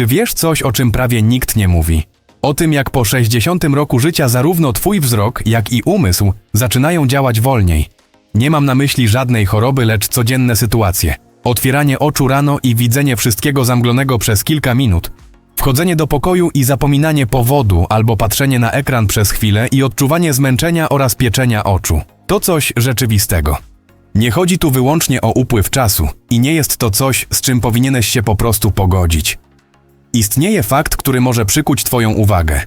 Czy wiesz coś, o czym prawie nikt nie mówi? O tym, jak po 60 roku życia zarówno twój wzrok, jak i umysł zaczynają działać wolniej. Nie mam na myśli żadnej choroby, lecz codzienne sytuacje. Otwieranie oczu rano i widzenie wszystkiego zamglonego przez kilka minut. Wchodzenie do pokoju i zapominanie powodu albo patrzenie na ekran przez chwilę i odczuwanie zmęczenia oraz pieczenia oczu. To coś rzeczywistego. Nie chodzi tu wyłącznie o upływ czasu i nie jest to coś, z czym powinieneś się po prostu pogodzić. Istnieje fakt, który może przykuć Twoją uwagę.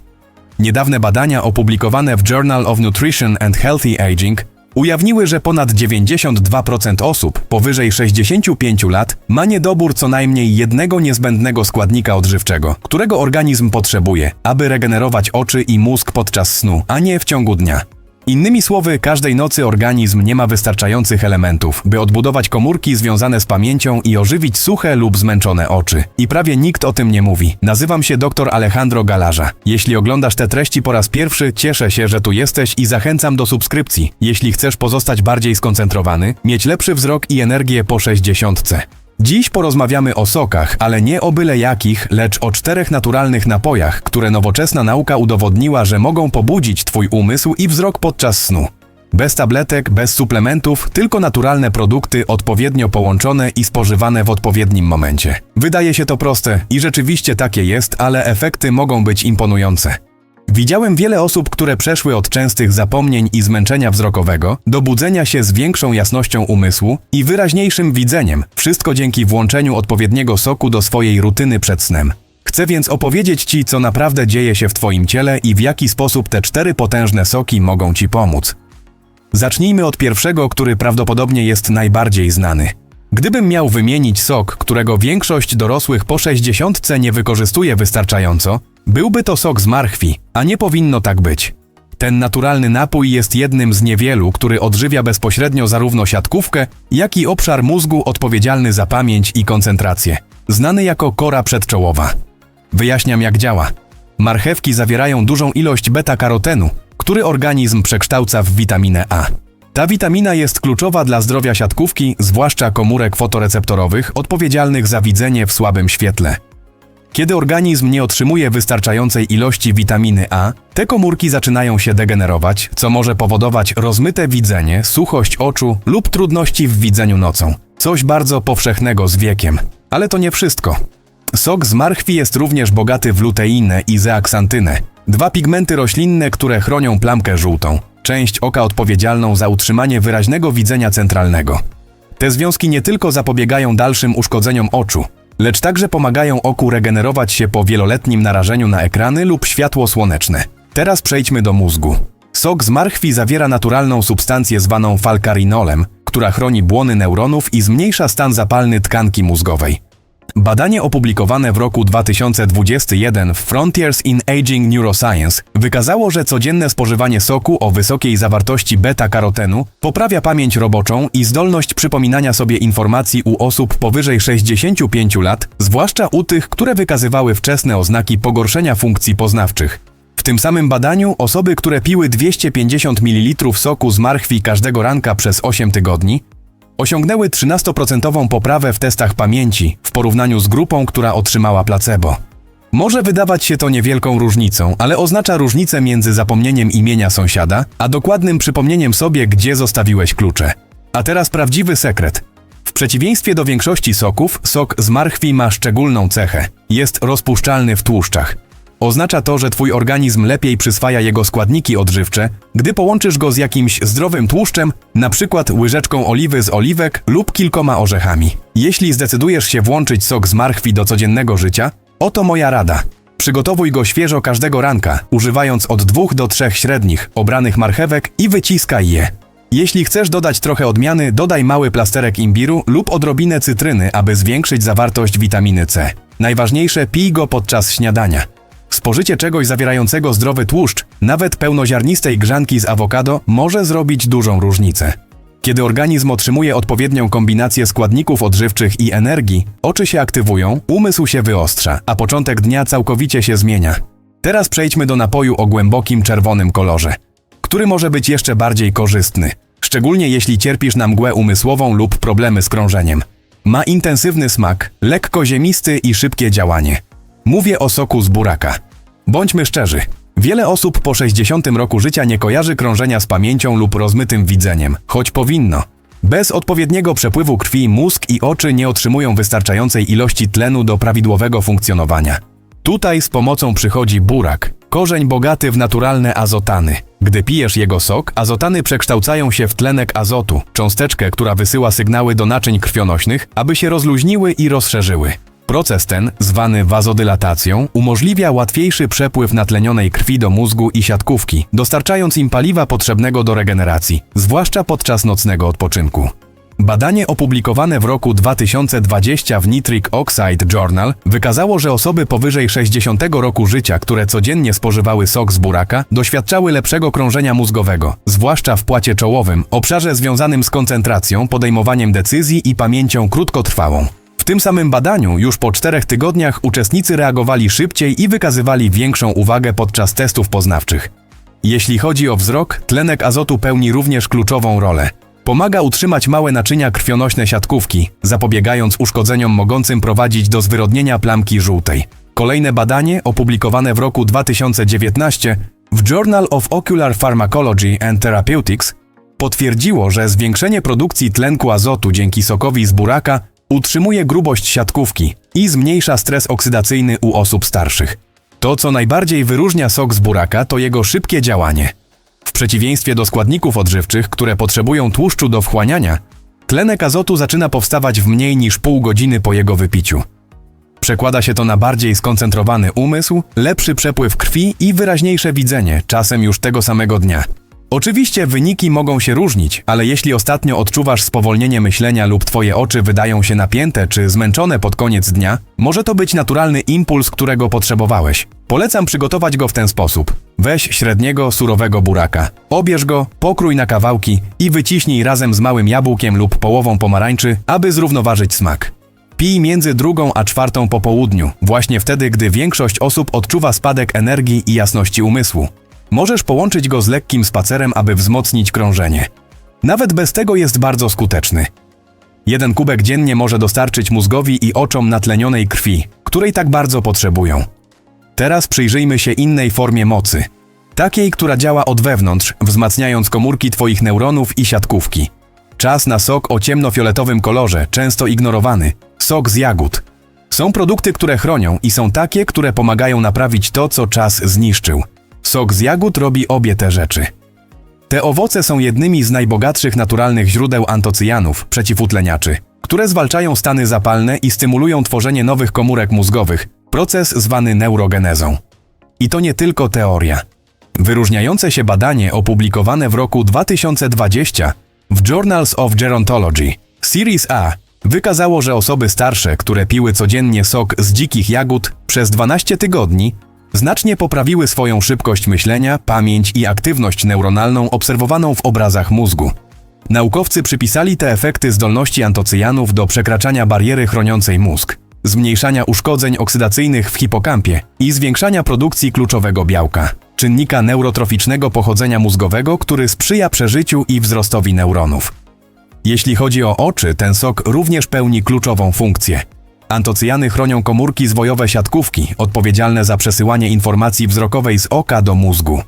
Niedawne badania opublikowane w Journal of Nutrition and Healthy Aging ujawniły, że ponad 92% osób powyżej 65 lat ma niedobór co najmniej jednego niezbędnego składnika odżywczego, którego organizm potrzebuje, aby regenerować oczy i mózg podczas snu, a nie w ciągu dnia. Innymi słowy, każdej nocy organizm nie ma wystarczających elementów, by odbudować komórki związane z pamięcią i ożywić suche lub zmęczone oczy. I prawie nikt o tym nie mówi. Nazywam się dr Alejandro Galarza. Jeśli oglądasz te treści po raz pierwszy, cieszę się, że tu jesteś i zachęcam do subskrypcji. Jeśli chcesz pozostać bardziej skoncentrowany, mieć lepszy wzrok i energię po 60. Dziś porozmawiamy o sokach, ale nie o byle jakich, lecz o czterech naturalnych napojach, które nowoczesna nauka udowodniła, że mogą pobudzić Twój umysł i wzrok podczas snu. Bez tabletek, bez suplementów, tylko naturalne produkty odpowiednio połączone i spożywane w odpowiednim momencie. Wydaje się to proste i rzeczywiście takie jest, ale efekty mogą być imponujące. Widziałem wiele osób, które przeszły od częstych zapomnień i zmęczenia wzrokowego do budzenia się z większą jasnością umysłu i wyraźniejszym widzeniem, wszystko dzięki włączeniu odpowiedniego soku do swojej rutyny przed snem. Chcę więc opowiedzieć Ci, co naprawdę dzieje się w Twoim ciele i w jaki sposób te cztery potężne soki mogą Ci pomóc. Zacznijmy od pierwszego, który prawdopodobnie jest najbardziej znany. Gdybym miał wymienić sok, którego większość dorosłych po 60 nie wykorzystuje wystarczająco, byłby to sok z marchwi, a nie powinno tak być. Ten naturalny napój jest jednym z niewielu, który odżywia bezpośrednio zarówno siatkówkę, jak i obszar mózgu odpowiedzialny za pamięć i koncentrację, znany jako kora przedczołowa. Wyjaśniam jak działa. Marchewki zawierają dużą ilość beta-karotenu, który organizm przekształca w witaminę A. Ta witamina jest kluczowa dla zdrowia siatkówki, zwłaszcza komórek fotoreceptorowych odpowiedzialnych za widzenie w słabym świetle. Kiedy organizm nie otrzymuje wystarczającej ilości witaminy A, te komórki zaczynają się degenerować, co może powodować rozmyte widzenie, suchość oczu lub trudności w widzeniu nocą. Coś bardzo powszechnego z wiekiem. Ale to nie wszystko. Sok z marchwi jest również bogaty w luteinę i zeaksantynę, dwa pigmenty roślinne, które chronią plamkę żółtą, część oka odpowiedzialną za utrzymanie wyraźnego widzenia centralnego. Te związki nie tylko zapobiegają dalszym uszkodzeniom oczu, lecz także pomagają oku regenerować się po wieloletnim narażeniu na ekrany lub światło słoneczne. Teraz przejdźmy do mózgu. Sok z marchwi zawiera naturalną substancję zwaną falcarinolem, która chroni błony neuronów i zmniejsza stan zapalny tkanki mózgowej. Badanie opublikowane w roku 2021 w Frontiers in Aging Neuroscience wykazało, że codzienne spożywanie soku o wysokiej zawartości beta-karotenu poprawia pamięć roboczą i zdolność przypominania sobie informacji u osób powyżej 65 lat, zwłaszcza u tych, które wykazywały wczesne oznaki pogorszenia funkcji poznawczych. W tym samym badaniu osoby, które piły 250 ml soku z marchwi każdego ranka przez 8 tygodni, osiągnęły 13% poprawę w testach pamięci w porównaniu z grupą, która otrzymała placebo. Może wydawać się to niewielką różnicą, ale oznacza różnicę między zapomnieniem imienia sąsiada, a dokładnym przypomnieniem sobie, gdzie zostawiłeś klucze. A teraz prawdziwy sekret. W przeciwieństwie do większości soków, sok z marchwi ma szczególną cechę. Jest rozpuszczalny w tłuszczach. Oznacza to, że twój organizm lepiej przyswaja jego składniki odżywcze, gdy połączysz go z jakimś zdrowym tłuszczem, na przykład łyżeczką oliwy z oliwek lub kilkoma orzechami. Jeśli zdecydujesz się włączyć sok z marchwi do codziennego życia, oto moja rada. Przygotowuj go świeżo każdego ranka, używając od dwóch do trzech średnich, obranych marchewek i wyciskaj je. Jeśli chcesz dodać trochę odmiany, dodaj mały plasterek imbiru lub odrobinę cytryny, aby zwiększyć zawartość witaminy C. Najważniejsze, pij go podczas śniadania. Spożycie czegoś zawierającego zdrowy tłuszcz, nawet pełnoziarnistej grzanki z awokado, może zrobić dużą różnicę. Kiedy organizm otrzymuje odpowiednią kombinację składników odżywczych i energii, oczy się aktywują, umysł się wyostrza, a początek dnia całkowicie się zmienia. Teraz przejdźmy do napoju o głębokim czerwonym kolorze, który może być jeszcze bardziej korzystny, szczególnie jeśli cierpisz na mgłę umysłową lub problemy z krążeniem. Ma intensywny smak, lekko ziemisty i szybkie działanie. Mówię o soku z buraka. Bądźmy szczerzy. Wiele osób po 60 roku życia nie kojarzy krążenia z pamięcią lub rozmytym widzeniem, choć powinno. Bez odpowiedniego przepływu krwi mózg i oczy nie otrzymują wystarczającej ilości tlenu do prawidłowego funkcjonowania. Tutaj z pomocą przychodzi burak, korzeń bogaty w naturalne azotany. Gdy pijesz jego sok, azotany przekształcają się w tlenek azotu, cząsteczkę, która wysyła sygnały do naczyń krwionośnych, aby się rozluźniły i rozszerzyły. Proces ten, zwany wazodylatacją, umożliwia łatwiejszy przepływ natlenionej krwi do mózgu i siatkówki, dostarczając im paliwa potrzebnego do regeneracji, zwłaszcza podczas nocnego odpoczynku. Badanie opublikowane w roku 2020 w Nitric Oxide Journal wykazało, że osoby powyżej 60 roku życia, które codziennie spożywały sok z buraka, doświadczały lepszego krążenia mózgowego, zwłaszcza w płacie czołowym, obszarze związanym z koncentracją, podejmowaniem decyzji i pamięcią krótkotrwałą. W tym samym badaniu już po czterech tygodniach uczestnicy reagowali szybciej i wykazywali większą uwagę podczas testów poznawczych. Jeśli chodzi o wzrok, tlenek azotu pełni również kluczową rolę. Pomaga utrzymać małe naczynia krwionośne siatkówki, zapobiegając uszkodzeniom mogącym prowadzić do zwyrodnienia plamki żółtej. Kolejne badanie, opublikowane w roku 2019 w Journal of Ocular Pharmacology and Therapeutics, potwierdziło, że zwiększenie produkcji tlenku azotu dzięki sokowi z buraka utrzymuje grubość siatkówki i zmniejsza stres oksydacyjny u osób starszych. To, co najbardziej wyróżnia sok z buraka, to jego szybkie działanie. W przeciwieństwie do składników odżywczych, które potrzebują tłuszczu do wchłaniania, tlenek azotu zaczyna powstawać w mniej niż pół godziny po jego wypiciu. Przekłada się to na bardziej skoncentrowany umysł, lepszy przepływ krwi i wyraźniejsze widzenie, czasem już tego samego dnia. Oczywiście wyniki mogą się różnić, ale jeśli ostatnio odczuwasz spowolnienie myślenia lub twoje oczy wydają się napięte czy zmęczone pod koniec dnia, może to być naturalny impuls, którego potrzebowałeś. Polecam przygotować go w ten sposób. Weź średniego, surowego buraka. Obierz go, pokrój na kawałki i wyciśnij razem z małym jabłkiem lub połową pomarańczy, aby zrównoważyć smak. Pij między drugą a czwartą po południu, właśnie wtedy, gdy większość osób odczuwa spadek energii i jasności umysłu. Możesz połączyć go z lekkim spacerem, aby wzmocnić krążenie. Nawet bez tego jest bardzo skuteczny. Jeden kubek dziennie może dostarczyć mózgowi i oczom natlenionej krwi, której tak bardzo potrzebują. Teraz przyjrzyjmy się innej formie mocy. Takiej, która działa od wewnątrz, wzmacniając komórki Twoich neuronów i siatkówki. Czas na sok o ciemnofioletowym kolorze, często ignorowany. Sok z jagód. Są produkty, które chronią i są takie, które pomagają naprawić to, co czas zniszczył. Sok z jagód robi obie te rzeczy. Te owoce są jednymi z najbogatszych naturalnych źródeł antocyjanów, przeciwutleniaczy, które zwalczają stany zapalne i stymulują tworzenie nowych komórek mózgowych, proces zwany neurogenezą. I to nie tylko teoria. Wyróżniające się badanie opublikowane w roku 2020 w Journals of Gerontology Series A wykazało, że osoby starsze, które piły codziennie sok z dzikich jagód przez 12 tygodni, znacznie poprawiły swoją szybkość myślenia, pamięć i aktywność neuronalną obserwowaną w obrazach mózgu. Naukowcy przypisali te efekty zdolności antocyjanów do przekraczania bariery chroniącej mózg, zmniejszania uszkodzeń oksydacyjnych w hipokampie i zwiększania produkcji kluczowego białka, czynnika neurotroficznego pochodzenia mózgowego, który sprzyja przeżyciu i wzrostowi neuronów. Jeśli chodzi o oczy, ten sok również pełni kluczową funkcję. Antocyjany chronią komórki zwojowe siatkówki, odpowiedzialne za przesyłanie informacji wzrokowej z oka do mózgu.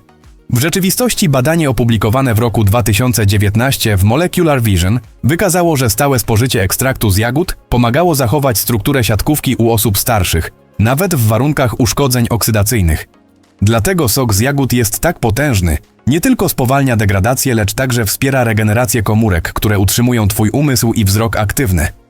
W rzeczywistości badanie opublikowane w roku 2019 w Molecular Vision wykazało, że stałe spożycie ekstraktu z jagód pomagało zachować strukturę siatkówki u osób starszych, nawet w warunkach uszkodzeń oksydacyjnych. Dlatego sok z jagód jest tak potężny, nie tylko spowalnia degradację, lecz także wspiera regenerację komórek, które utrzymują Twój umysł i wzrok aktywne.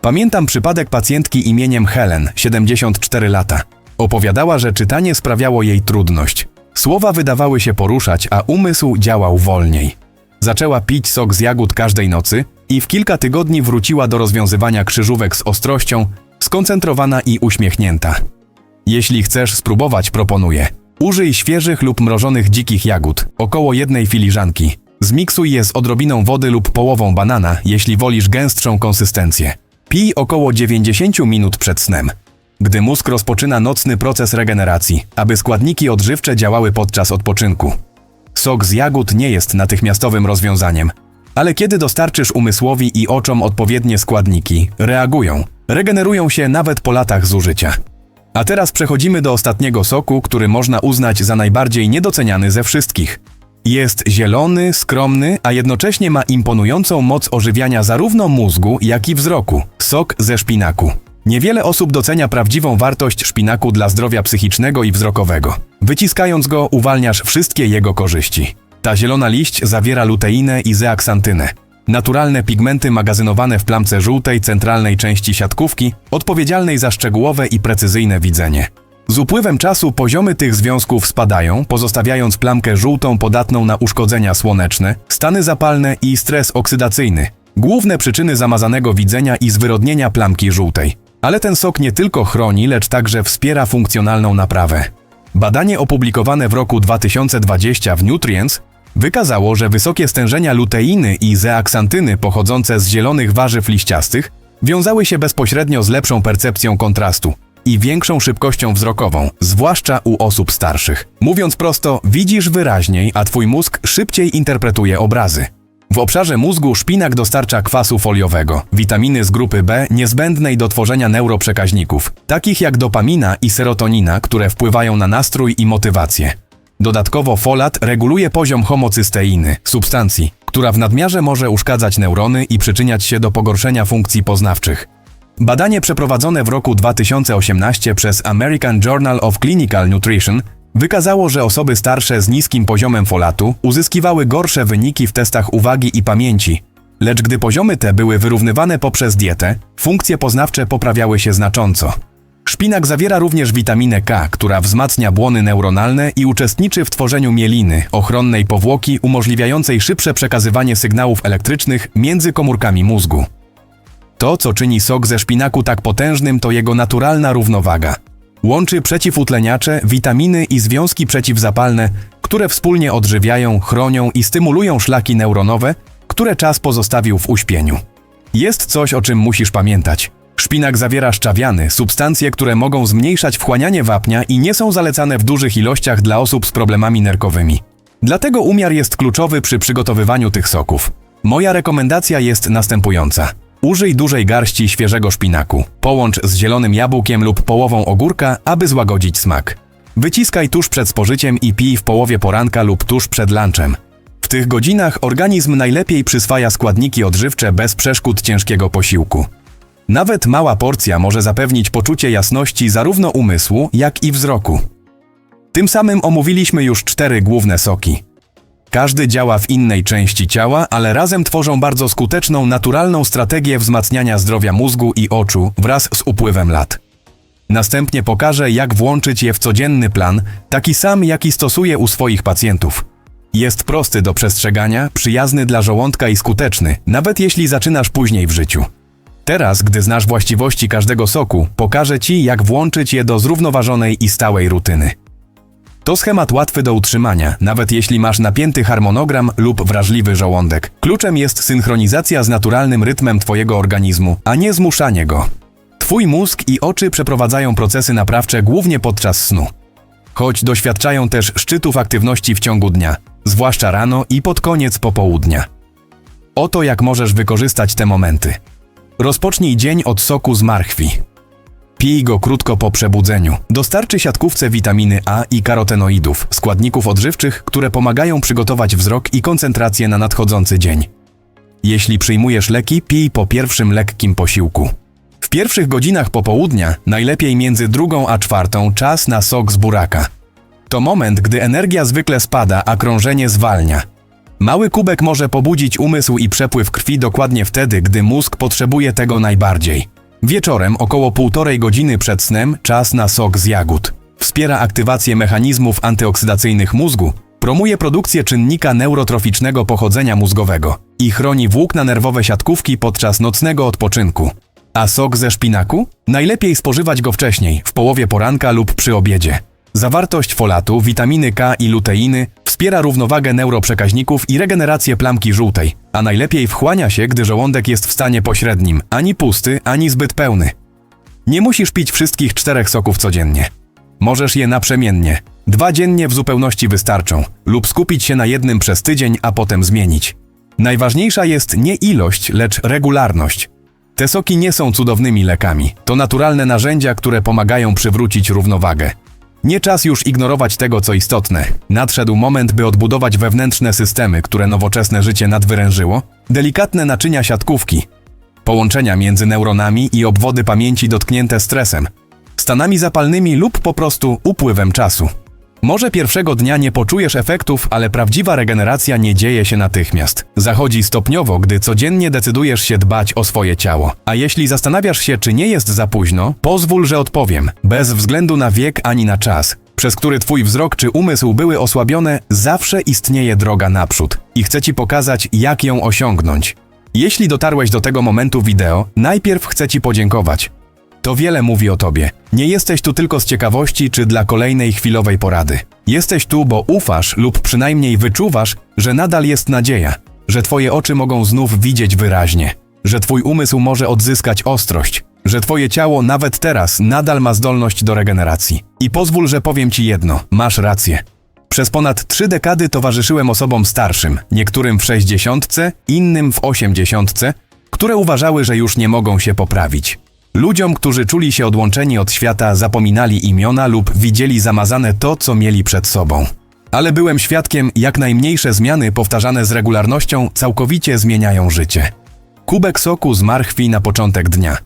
Pamiętam przypadek pacjentki imieniem Helen, 74 lata. Opowiadała, że czytanie sprawiało jej trudność. Słowa wydawały się poruszać, a umysł działał wolniej. Zaczęła pić sok z jagód każdej nocy i w kilka tygodni wróciła do rozwiązywania krzyżówek z ostrością, skoncentrowana i uśmiechnięta. Jeśli chcesz spróbować, proponuję. Użyj świeżych lub mrożonych dzikich jagód, około jednej filiżanki. Zmiksuj je z odrobiną wody lub połową banana, jeśli wolisz gęstszą konsystencję. Pij około 90 minut przed snem. Gdy mózg rozpoczyna nocny proces regeneracji, aby składniki odżywcze działały podczas odpoczynku. Sok z jagód nie jest natychmiastowym rozwiązaniem, ale kiedy dostarczysz umysłowi i oczom odpowiednie składniki, reagują, regenerują się nawet po latach zużycia. A teraz przechodzimy do ostatniego soku, który można uznać za najbardziej niedoceniany ze wszystkich. Jest zielony, skromny, a jednocześnie ma imponującą moc ożywiania zarówno mózgu, jak i wzroku. Sok ze szpinaku. Niewiele osób docenia prawdziwą wartość szpinaku dla zdrowia psychicznego i wzrokowego. Wyciskając go, uwalniasz wszystkie jego korzyści. Ta zielona liść zawiera luteinę i zeaksantynę. Naturalne pigmenty magazynowane w plamce żółtej centralnej części siatkówki, odpowiedzialnej za szczegółowe i precyzyjne widzenie. Z upływem czasu poziomy tych związków spadają, pozostawiając plamkę żółtą podatną na uszkodzenia słoneczne, stany zapalne i stres oksydacyjny. Główne przyczyny zamazanego widzenia i zwyrodnienia plamki żółtej. Ale ten sok nie tylko chroni, lecz także wspiera funkcjonalną naprawę. Badanie opublikowane w roku 2020 w Nutrients wykazało, że wysokie stężenia luteiny i zeaksantyny pochodzące z zielonych warzyw liściastych wiązały się bezpośrednio z lepszą percepcją kontrastu i większą szybkością wzrokową, zwłaszcza u osób starszych. Mówiąc prosto, widzisz wyraźniej, a twój mózg szybciej interpretuje obrazy. W obszarze mózgu szpinak dostarcza kwasu foliowego, witaminy z grupy B niezbędnej do tworzenia neuroprzekaźników, takich jak dopamina i serotonina, które wpływają na nastrój i motywację. Dodatkowo folat reguluje poziom homocysteiny, substancji, która w nadmiarze może uszkadzać neurony i przyczyniać się do pogorszenia funkcji poznawczych. Badanie przeprowadzone w roku 2018 przez American Journal of Clinical Nutrition wykazało, że osoby starsze z niskim poziomem folatu uzyskiwały gorsze wyniki w testach uwagi i pamięci, lecz gdy poziomy te były wyrównywane poprzez dietę, funkcje poznawcze poprawiały się znacząco. Szpinak zawiera również witaminę K, która wzmacnia błony neuronalne i uczestniczy w tworzeniu mieliny, ochronnej powłoki umożliwiającej szybsze przekazywanie sygnałów elektrycznych między komórkami mózgu. To, co czyni sok ze szpinaku tak potężnym, to jego naturalna równowaga. Łączy przeciwutleniacze, witaminy i związki przeciwzapalne, które wspólnie odżywiają, chronią i stymulują szlaki neuronowe, które czas pozostawił w uśpieniu. Jest coś, o czym musisz pamiętać. Szpinak zawiera szczawiany, substancje, które mogą zmniejszać wchłanianie wapnia i nie są zalecane w dużych ilościach dla osób z problemami nerkowymi. Dlatego umiar jest kluczowy przy przygotowywaniu tych soków. Moja rekomendacja jest następująca. Użyj dużej garści świeżego szpinaku. Połącz z zielonym jabłkiem lub połową ogórka, aby złagodzić smak. Wyciskaj tuż przed spożyciem i pij w połowie poranka lub tuż przed lunchem. W tych godzinach organizm najlepiej przyswaja składniki odżywcze bez przeszkód ciężkiego posiłku. Nawet mała porcja może zapewnić poczucie jasności zarówno umysłu, jak i wzroku. Tym samym omówiliśmy już cztery główne soki. Każdy działa w innej części ciała, ale razem tworzą bardzo skuteczną, naturalną strategię wzmacniania zdrowia mózgu i oczu wraz z upływem lat. Następnie pokażę, jak włączyć je w codzienny plan, taki sam, jaki stosuję u swoich pacjentów. Jest prosty do przestrzegania, przyjazny dla żołądka i skuteczny, nawet jeśli zaczynasz później w życiu. Teraz, gdy znasz właściwości każdego soku, pokażę Ci, jak włączyć je do zrównoważonej i stałej rutyny. To schemat łatwy do utrzymania, nawet jeśli masz napięty harmonogram lub wrażliwy żołądek. Kluczem jest synchronizacja z naturalnym rytmem Twojego organizmu, a nie zmuszanie go. Twój mózg i oczy przeprowadzają procesy naprawcze głównie podczas snu. Choć doświadczają też szczytów aktywności w ciągu dnia, zwłaszcza rano i pod koniec popołudnia. Oto jak możesz wykorzystać te momenty. Rozpocznij dzień od soku z marchwi. Pij go krótko po przebudzeniu. Dostarczy siatkówce witaminy A i karotenoidów, składników odżywczych, które pomagają przygotować wzrok i koncentrację na nadchodzący dzień. Jeśli przyjmujesz leki, pij po pierwszym lekkim posiłku. W pierwszych godzinach popołudnia, najlepiej między drugą a czwartą, czas na sok z buraka. To moment, gdy energia zwykle spada, a krążenie zwalnia. Mały kubek może pobudzić umysł i przepływ krwi dokładnie wtedy, gdy mózg potrzebuje tego najbardziej. Wieczorem, około półtorej godziny przed snem, czas na sok z jagód. Wspiera aktywację mechanizmów antyoksydacyjnych mózgu, promuje produkcję czynnika neurotroficznego pochodzenia mózgowego i chroni włókna nerwowe siatkówki podczas nocnego odpoczynku. A sok ze szpinaku? Najlepiej spożywać go wcześniej, w połowie poranka lub przy obiedzie. Zawartość folatu, witaminy K i luteiny wspiera równowagę neuroprzekaźników i regenerację plamki żółtej, a najlepiej wchłania się, gdy żołądek jest w stanie pośrednim, ani pusty, ani zbyt pełny. Nie musisz pić wszystkich czterech soków codziennie. Możesz je naprzemiennie. Dwa dziennie w zupełności wystarczą, lub skupić się na jednym przez tydzień, a potem zmienić. Najważniejsza jest nie ilość, lecz regularność. Te soki nie są cudownymi lekami. To naturalne narzędzia, które pomagają przywrócić równowagę. Nie czas już ignorować tego, co istotne. Nadszedł moment, by odbudować wewnętrzne systemy, które nowoczesne życie nadwyrężyło, delikatne naczynia siatkówki, połączenia między neuronami i obwody pamięci dotknięte stresem, stanami zapalnymi lub po prostu upływem czasu. Może pierwszego dnia nie poczujesz efektów, ale prawdziwa regeneracja nie dzieje się natychmiast. Zachodzi stopniowo, gdy codziennie decydujesz się dbać o swoje ciało. A jeśli zastanawiasz się, czy nie jest za późno, pozwól, że odpowiem. Bez względu na wiek ani na czas, przez który twój wzrok czy umysł były osłabione, zawsze istnieje droga naprzód. I chcę ci pokazać, jak ją osiągnąć. Jeśli dotarłeś do tego momentu wideo, najpierw chcę ci podziękować. To wiele mówi o tobie. Nie jesteś tu tylko z ciekawości czy dla kolejnej chwilowej porady. Jesteś tu, bo ufasz lub przynajmniej wyczuwasz, że nadal jest nadzieja, że twoje oczy mogą znów widzieć wyraźnie, że twój umysł może odzyskać ostrość, że twoje ciało nawet teraz nadal ma zdolność do regeneracji. I pozwól, że powiem ci jedno: masz rację. Przez ponad trzy dekady towarzyszyłem osobom starszym, niektórym w sześćdziesiątce, innym w osiemdziesiątce, które uważały, że już nie mogą się poprawić. Ludziom, którzy czuli się odłączeni od świata, zapominali imiona lub widzieli zamazane to, co mieli przed sobą. Ale byłem świadkiem, jak najmniejsze zmiany powtarzane z regularnością całkowicie zmieniają życie. Kubek soku z marchwi na początek dnia.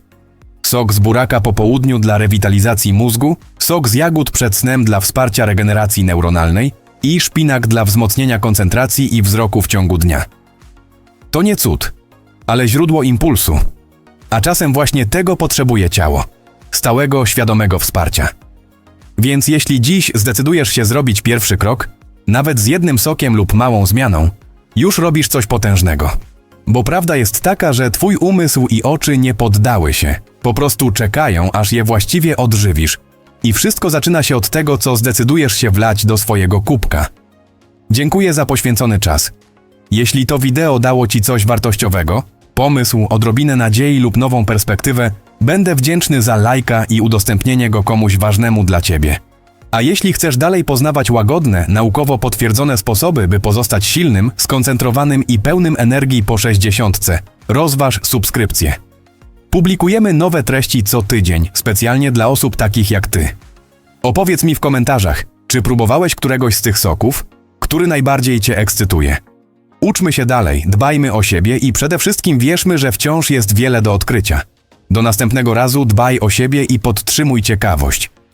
Sok z buraka po południu dla rewitalizacji mózgu, sok z jagód przed snem dla wsparcia regeneracji neuronalnej i szpinak dla wzmocnienia koncentracji i wzroku w ciągu dnia. To nie cud, ale źródło impulsu. A czasem właśnie tego potrzebuje ciało stałego, świadomego wsparcia. Więc jeśli dziś zdecydujesz się zrobić pierwszy krok, nawet z jednym sokiem lub małą zmianą, już robisz coś potężnego. Bo prawda jest taka, że twój umysł i oczy nie poddały się, po prostu czekają, aż je właściwie odżywisz. I wszystko zaczyna się od tego, co zdecydujesz się wlać do swojego kubka. Dziękuję za poświęcony czas. Jeśli to wideo dało Ci coś wartościowego, pomysł, odrobinę nadziei lub nową perspektywę, będę wdzięczny za lajka i udostępnienie go komuś ważnemu dla Ciebie. A jeśli chcesz dalej poznawać łagodne, naukowo potwierdzone sposoby, by pozostać silnym, skoncentrowanym i pełnym energii po 60, rozważ subskrypcję. Publikujemy nowe treści co tydzień, specjalnie dla osób takich jak Ty. Opowiedz mi w komentarzach, czy próbowałeś któregoś z tych soków, który najbardziej Cię ekscytuje. Uczmy się dalej, dbajmy o siebie i przede wszystkim wierzmy, że wciąż jest wiele do odkrycia. Do następnego razu dbaj o siebie i podtrzymuj ciekawość.